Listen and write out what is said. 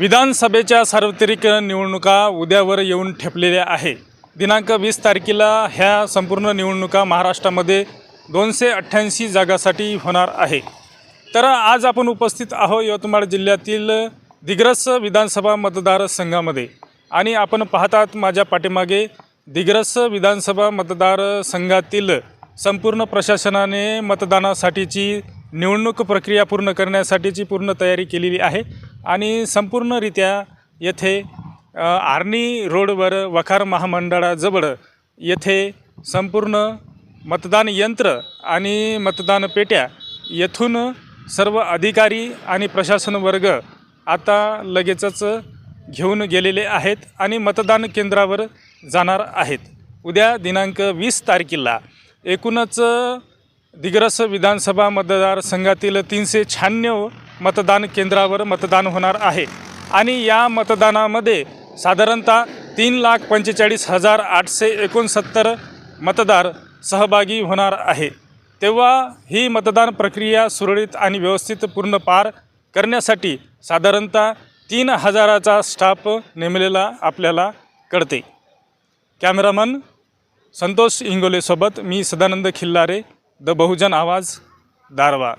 विधानसभेच्या सार्वत्रिक निवडणुका उद्यावर येऊन ठेपलेल्या आहे. दिनांक वीस तारखेला ह्या संपूर्ण निवडणुका महाराष्ट्रामध्ये दोनशे अठ्ठ्याऐंशी जागासाठी होणार आहे. तर आज आपण उपस्थित आहो यवतमाळ जिल्ह्यातील दिग्रस विधानसभा मतदारसंघामध्ये. आणि आपण पाहतात माझ्या पाठीमागे दिग्रस विधानसभा मतदारसंघातील संपूर्ण प्रशासनाने मतदानासाठीची निवडणूक प्रक्रिया पूर्ण करण्यासाठीची पूर्ण तयारी केलेली आहे. आणि संपूर्णरित्या येथे आर्नी आर्णी रोडवर वखार महामंडळाजवळ येथे संपूर्ण मतदान यंत्र आणि मतदान पेट्या येथून सर्व अधिकारी आणि प्रशासन वर्ग आता लगेचच घेऊन गेलेले आहेत आणि मतदान केंद्रावर जाणार आहेत. उद्या दिनांक वीस तारखेला एकूणच दिग्रस विधानसभा मतदारसंघातील तीनशे शहाण्णव मतदान केंद्रावर मतदान होणार आहे. आणि या मतदानामध्ये साधारणतः तीन लाख पंचेचाळीस हजार आठशे एकोणसत्तर मतदार सहभागी होणार आहे. तेव्हा ही मतदान प्रक्रिया सुरळीत आणि व्यवस्थित पूर्ण पार करण्यासाठी साधारणतः तीन हजाराचा स्टाफ नेमलेला आपल्याला कळते. कॅमेरामन संतोष इंगोलेसोबत मी सदानंद खिल्लारे द बहुजन आवाज दारवा.